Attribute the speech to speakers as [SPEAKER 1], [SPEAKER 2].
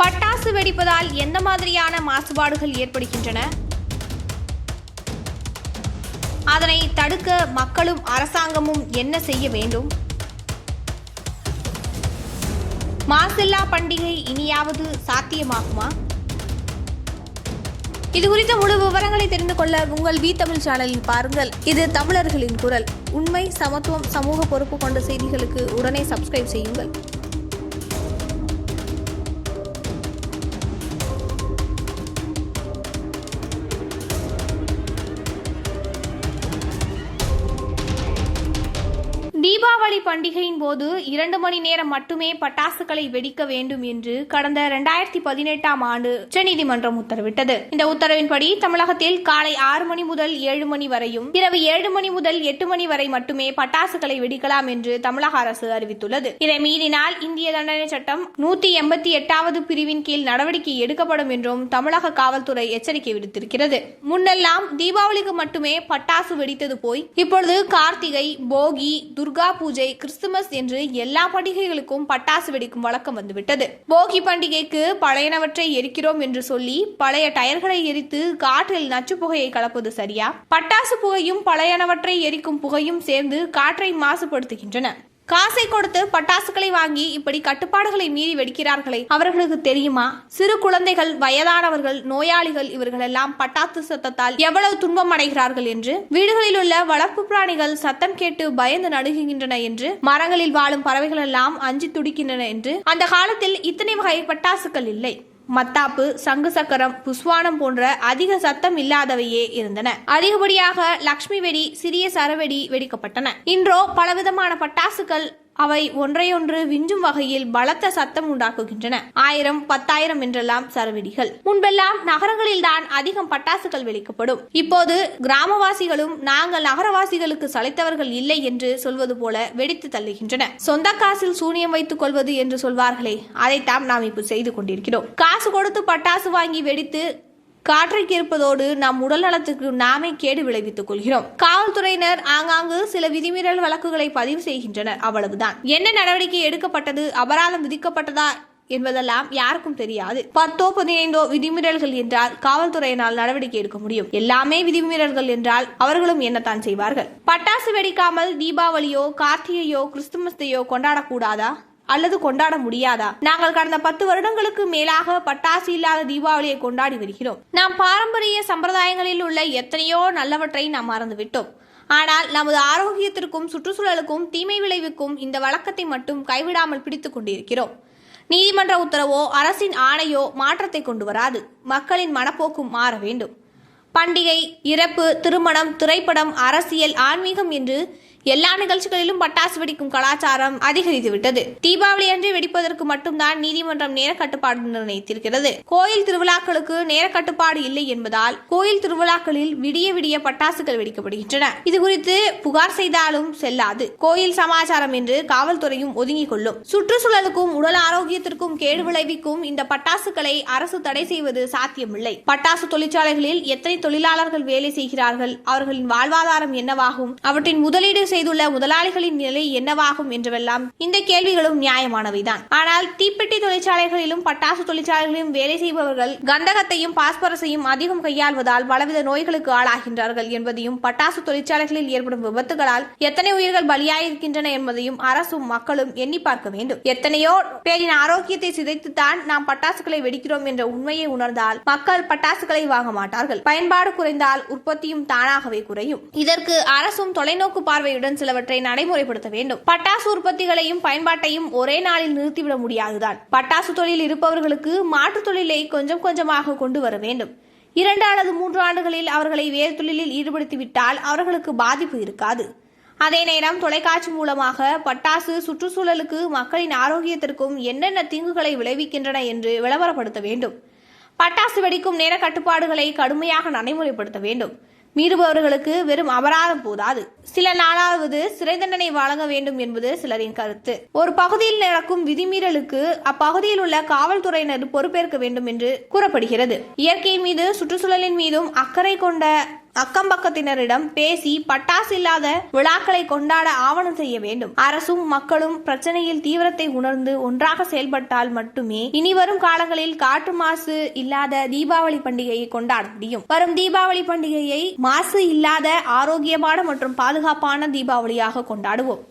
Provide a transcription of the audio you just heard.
[SPEAKER 1] பட்டாசு வெடிப்பதால் எந்த மாதிரியான மாசுபாடுகள் ஏற்படுகின்றன? அதனை தடுக்க மக்களும் அரசாங்கமும் என்ன செய்ய வேண்டும்? மாசில்லா பண்டிகை இனியாவது சாத்தியமாகுமா? இது குறித்த முழு விவரங்களை தெரிந்து கொள்ள உங்கள் வி தமிழ் சேனலில் பாருங்கள். இது தமிழர்களின் குரல். உண்மை சமத்துவம் சமூக பொறுப்பு கொண்ட செய்திகளுக்கு உடனே சப்ஸ்கிரைப் செய்யுங்கள். தீபாவளி பண்டிகையின் போது இரண்டு மணி நேரம் மட்டுமே பட்டாசுகளை வெடிக்க வேண்டும் என்று கடந்த இரண்டாயிரத்தி பதினெட்டாம் ஆண்டு உச்சநீதிமன்றம் உத்தரவிட்டது. இந்த உத்தரவின்படி தமிழகத்தில் காலை ஆறு மணி முதல் ஏழு மணி வரையும் இரவு ஏழு மணி முதல் எட்டு மணி வரை மட்டுமே பட்டாசுகளை வெடிக்கலாம் என்று தமிழக அரசு அறிவித்துள்ளது. இதை மீறினால் இந்திய தண்டனை சட்டம் நூத்தி எண்பத்தி எட்டாவது பிரிவின் கீழ் நடவடிக்கை எடுக்கப்படும் என்றும் தமிழக காவல்துறை எச்சரிக்கை விடுத்திருக்கிறது. முன்னெல்லாம் தீபாவளிக்கு மட்டுமே பட்டாசு வெடித்தது போய் இப்பொழுது கார்த்திகை போகி துர்கா பூஜை கிறிஸ்துமஸ் என்று எல்லா பண்டிகைகளுக்கும் பட்டாசு வெடிக்கும் வழக்கம் வந்துவிட்டது. போகி பண்டிகைக்கு பழையனவற்றை எரிக்கிறோம் என்று சொல்லி பழைய டயர்களை எரித்து காற்றில் நச்சு புகையை கலப்பது சரியா? பட்டாசு புகையும் பழையனவற்றை எரிக்கும் புகையும் சேர்ந்து காற்றை மாசுபடுத்துகின்றன. காசை கொடுத்து பட்டாசுகளை வாங்கி இப்படி கட்டுப்பாடுகளை மீறி வெடிக்கிறார்களே அவர்களுக்கு தெரியுமா? சிறு குழந்தைகள் வயதானவர்கள் நோயாளிகள் இவர்களெல்லாம் பட்டாசு சத்தத்தால் எவ்வளவு துன்பம் அடைகிறார்கள் என்று? வீடுகளில் உள்ள வளர்ப்பு பிராணிகள் சத்தம் கேட்டு பயந்து நடுகுகின்றன என்று? மரங்களில் வாழும் பறவைகள் எல்லாம் அஞ்சி துடிக்கின்றன என்று? அந்த காலத்தில் இத்தனை வகை பட்டாசுகள் இல்லை. மத்தாப்பு சங்கு சக்கரம் புஸ்வானம் போன்ற அதிக சத்தம் இல்லாதவையே இருந்தன. அதிகப்படியாக லக்ஷ்மி வெடி சிறிய சரவெடி வெடிக்கப்பட்டன. இன்றோ பலவிதமான பட்டாசுகள் அவை ஒன்றையொன்று விஞ்சும் வகையில் பலத்த சத்தம் உண்டாக்குகின்றன. ஆயிரம் பத்தாயிரம் என்றெல்லாம் சரவெடிகள். முன்பெல்லாம் நகரங்களில்தான் அதிகம் பட்டாசுகள் வெடிக்கப்படும். இப்போது கிராமவாசிகளும் நாங்கள் நகரவாசிகளுக்கு சளைத்தவர்கள் இல்லை என்று சொல்வது போல வெடித்து தள்ளுகின்றன. சொந்த காசில் சூனியம் வைத்துக் கொள்வது என்று சொல்வார்களே அதைத்தான் நாம் இப்போ செய்து கொண்டிருக்கிறோம். காசு கொடுத்து பட்டாசு வாங்கி வெடித்து காற்றை கேட்பதோடு நம் உடல் நலத்துக்கு நாமே கேடு விளைவித்துக் கொள்கிறோம். காவல்துறையினர் ஆங்காங்கு சில விதிமீறல் வழக்குகளை பதிவு செய்கின்றனர். அவ்வளவுதான். என்ன நடவடிக்கை எடுக்கப்பட்டது? அபராதம் விதிக்கப்பட்டதா என்பதெல்லாம் யாருக்கும் தெரியாது. பத்தோ பதினைந்தோ விதிமீறல்கள் என்றால் காவல்துறையினால் நடவடிக்கை எடுக்க முடியும். எல்லாமே விதிமீறல்கள் என்றால் அவர்களும் என்னத்தான் செய்வார்கள்? பட்டாசு வெடிக்காமல் தீபாவளியோ கார்த்திகையோ கிறிஸ்துமஸையோ கொண்டாடக்கூடாதா? அல்லது கொண்டாட முடியாதா? நாங்கள் கடந்த பத்து வருடங்களுக்கு மேலாக பட்டாசு இல்லாத தீபாவளியை கொண்டாடி வருகிறோம். நாம் பாரம்பரிய சம்பிரதாயங்களில் உள்ள எத்தனையோ நல்லவற்றை நாம் மறந்துவிட்டோம். ஆனால் நமது ஆரோக்கியத்திற்கும் சுற்றுச்சூழலுக்கும் தீமை விளைவிக்கும் இந்த வழக்கத்தை மட்டும் கைவிடாமல் பிடித்துக் கொண்டிருக்கிறோம். நீதிமன்ற உத்தரவோ அரசின் ஆணையோ மாற்றத்தை கொண்டு வராது. மக்களின் மனப்போக்கும் மாற வேண்டும். பண்டிகை இறப்பு திருமணம் திரைப்படம் அரசியல் ஆன்மீகம் என்று எல்லா நிகழ்ச்சிகளிலும் பட்டாசு வெடிக்கும் கலாச்சாரம் அதிகரித்து விட்டது தீபாவளி அன்று வெடிப்பதற்கு மட்டும்தான் நீதிமன்றம் நேர கட்டுப்பாடு நிர்ணயித்திருக்கிறது. கோயில் திருவிழாக்களுக்கு நேர கட்டுப்பாடு இல்லை என்பதால் கோயில் திருவிழாக்களில் விடிய விடிய பட்டாசுகள் வெடிக்கப்படுகின்றன. இது குறித்து புகார் செய்தாலும் செல்லாது. கோயில் சமாச்சாரம் என்று காவல்துறையும் ஒதுங்கிக் கொள்ளும். சுற்றுச்சூழலுக்கும் உடல் ஆரோக்கியத்திற்கும் கேடு விளைவிக்கும் இந்த பட்டாசுகளை அரசு தடை செய்வது சாத்தியமில்லை. பட்டாசு தொழிற்சாலைகளில் எத்தனை தொழிலாளர்கள் வேலை செய்கிறார்கள் அவர்களின் வாழ்வாதாரம் என்னவாகும் அவற்றின் முதலீடு செய்துள்ள முதலாளிகளின் நிலை என்னவாகும் என்றவெல்லாம் இந்த கேள்விகளும் நியாயமானவைதான். ஆனால் தீப்பெட்டி தொழிற்சாலைகளிலும் பட்டாசு தொழிற்சாலைகளிலும் வேலை செய்பவர்கள் கந்தகத்தையும் பாஸ்பரஸையும் அதிகம் கையாள்வதால் பலவித நோய்களுக்கு ஆளாகின்றார்கள் என்பதையும் பட்டாசு தொழிற்சாலைகளில் ஏற்படும் விபத்துகளால் எத்தனை உயிர்கள் பலியாயிருக்கின்றன என்பதையும் அரசும் மக்களும் எண்ணி பார்க்க வேண்டும். எத்தனையோ பேரின் ஆரோக்கியத்தை சிதைத்துத்தான் நாம் பட்டாசுகளை வெடிக்கிறோம் என்ற உண்மையை உணர்ந்தால் மக்கள் பட்டாசுகளை வாங்க மாட்டார்கள். பயன்பாடு குறைந்தால் உற்பத்தியும் தானாகவே குறையும். இதற்கு அரசும் தொலைநோக்கு பார்வையுடன் சிலவற்றை நடைமுறைப்படுத்த வேண்டும். பட்டாசு உற்பத்திகளையும் பயன்பாட்டையும் ஒரே நாளில் நிறுத்திவிட முடியாதுதான். பட்டாசு தொழில் இருப்பவர்களுக்கு மாற்றுத் தொழிலை கொஞ்சம் கொஞ்சமாக கொண்டு வர வேண்டும். இரண்டு அல்லது மூன்று ஆண்டுகளில் அவர்களை வேறு தொழிலில் ஈடுபடுத்திவிட்டால் அவர்களுக்கு பாதிப்பு இருக்காது. அதே நேரம் தொலைக்காட்சி மூலமாக பட்டாசு சுற்றுச்சூழலுக்கு மக்களின் ஆரோக்கியத்திற்கும் என்னென்ன தீங்குகளை விளைவிக்கின்றன என்று விளம்பரப்படுத்த வேண்டும். பட்டாசு வெடிக்கும் நேர கட்டுப்பாடுகளை கடுமையாக நடைமுறைப்படுத்த வேண்டும். மீறுபவர்களுக்கு வெறும் அபராதம் போதாது. சில நாளாவது சிறை தண்டனை வழங்க வேண்டும் என்பது சிலரின் கருத்து. ஒரு பகுதியில் நடக்கும் விதிமீறலுக்கு அப்பகுதியில் உள்ள காவல்துறையினர் பொறுப்பேற்க வேண்டும் என்று கூறப்படுகிறது. இயற்கை மீது சுற்றுச்சூழலின் மீதும் அக்கறை கொண்ட அக்கம் பக்கத்தினரிடம் பேசி பட்டாசு இல்லாத விழாக்களை கொண்டாட ஆவணம் செய்ய வேண்டும். அரசும் மக்களும் பிரச்சனையில் தீவிரத்தை உணர்ந்து ஒன்றாக செயல்பட்டால் மட்டுமே இனி வரும் காலங்களில் காற்று மாசு இல்லாத தீபாவளி பண்டிகையை கொண்டாட முடியும். வரும் தீபாவளி பண்டிகையை மாசு இல்லாத ஆரோக்கியமான மற்றும் பாதுகாப்பான தீபாவளியாக கொண்டாடுவோம்.